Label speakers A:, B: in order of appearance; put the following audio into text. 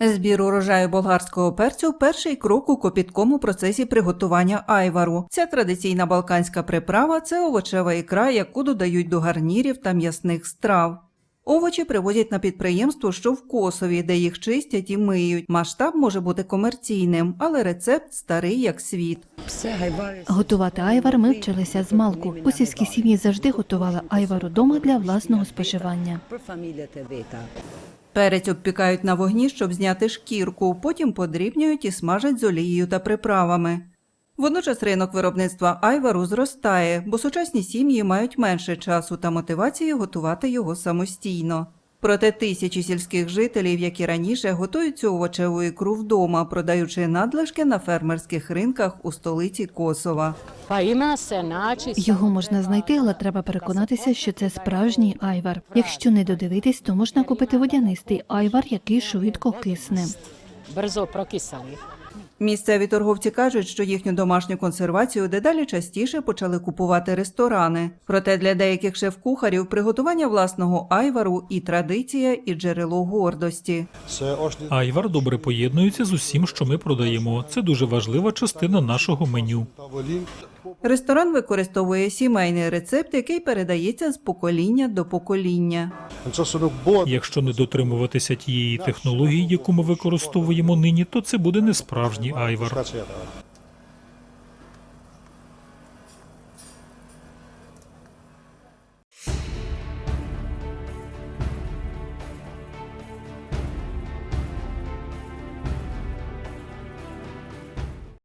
A: Збір урожаю болгарського перцю перший крок у копіткому процесі приготування айвару. Ця традиційна балканська приправа це овочева ікра, яку додають до гарнірів та м'ясних страв. Овочі привозять на підприємство, що в Косові, де їх чистять і миють. Масштаб може бути комерційним, але рецепт старий як світ.
B: Готувати айвар ми вчилися з малку. Косівські сім'ї завжди готували айвар удома для власного споживання.
A: Перець обпікають на вогні, щоб зняти шкірку, потім подрібнюють і смажать з олією та приправами. Водночас ринок виробництва айвару зростає, бо сучасні сім'ї мають менше часу та мотивації готувати його самостійно. Проте тисячі сільських жителів, як і раніше, готують цю овочеву ікру вдома, продаючи надлишки на фермерських ринках у столиці Косова.
B: Його можна знайти, але треба переконатися, що це справжній айвар. Якщо не додивитись, то можна купити водянистий айвар, який швидко кисне.
C: brzo prokisali.
A: Місцеві торговці кажуть, що їхню домашню консервацію дедалі частіше почали купувати ресторани. Проте для деяких шеф-кухарів приготування власного айвару і традиція, і джерело гордості.
D: Айвар добре поєднується з усім, що ми продаємо. Це дуже важлива частина нашого меню.
A: Ресторан використовує сімейний рецепт, який передається з покоління до покоління.
D: Якщо не дотримуватися тієї технології, яку ми використовуємо нині, то це буде не справжній айвар.